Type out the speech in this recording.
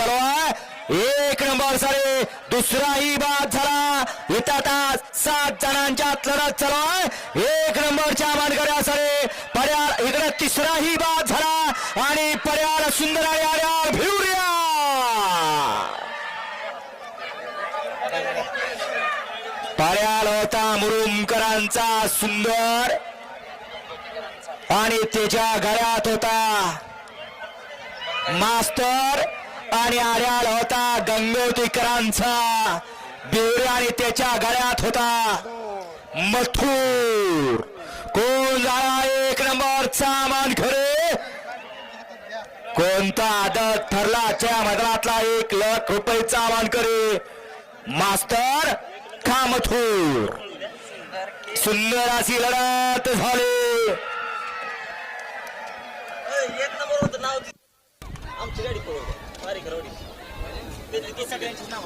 चालू आहे एक नंबर सारे. दुसराही बाद झाला. इथं आता सात जणांच्या लढत चालू आहे एक नंबरच्या मानकऱ्या सारे. पर्याळ इकडे तिसराही बाद झाला. आणि पर्याळ सुंदर आणि आड्याळ भिवऱ्या पर्याल होता मुरुमकरांचा सुंदर. आणि त्याच्या घरात होता मास्तर. आणि आड्याळ होता गंगोतीकरांचा बिवरे आणि त्याच्या गळ्यात होता मथूर. कोण झाला एक नंबरचा मान खरे? कोणता आदत ठरला त्या मैदानातला एक लाख रुपयेचा मान करे मास्तर का मथूर सुंदर अशी लढत झाली. एक नंबर नाव आमची गाडी बारीक रवडी सगळ्यांचीच नाव.